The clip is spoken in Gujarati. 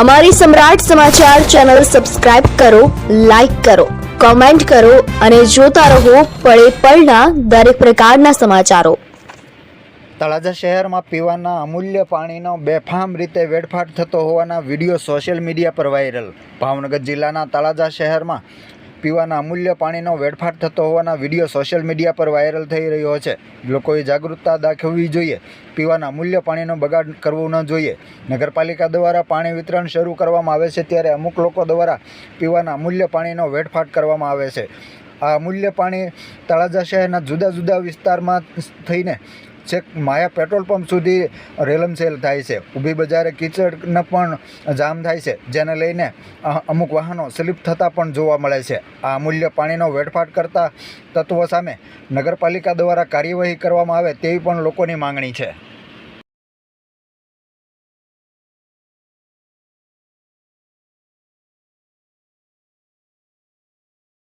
અમારી સમ્રાટ સમાચાર ચેનલ સબસ્ક્રાઇબ કરો, લાઇક કરો, કોમેન્ટ કરો અને જોતા રહો પળે પળના દરેક પ્રકારના સમાચારો. તળાજા શહેરમાં પીવાના અમૂલ્ય પાણીનો બેફામ રીતે વેડફાટ થતો હોવાના વીડિયો સોશિયલ મીડિયા પર વાયરલ. ભાવનગર જિલ્લાના તળાજા શહેરમાં પીવાના અમૂલ્ય પાણીનો વેડફાટ થતો હોવાના વીડિયો સોશિયલ મીડિયા પર વાયરલ થઈ રહ્યો છે. લોકોએ જાગૃતતા દાખવવી જોઈએ, પીવાના અમૂલ્ય પાણીનો બગાડ કરવો ન જોઈએ. નગરપાલિકા દ્વારા પાણી વિતરણ શરૂ કરવામાં આવે છે ત્યારે અમુક લોકો દ્વારા પીવાના અમૂલ્ય પાણીનો વેડફાટ કરવામાં આવે છે. આ અમૂલ્ય પાણી તળાજા શહેરના જુદા જુદા વિસ્તારમાં થઈને છેક માયા પેટ્રોલ પંપ સુધી રેલમસેલ થાય છે. ઊભી બજારે કીચડનો પણ જામ થાય છે, જેને લઈને અમુક વાહનો સ્લીપ થતાં પણ જોવા મળે છે. આ અમૂલ્ય પાણીનો વેડફાટ કરતા તત્વો સામે નગરપાલિકા દ્વારા કાર્યવાહી કરવામાં આવે તેવી પણ લોકોની માંગણી છે.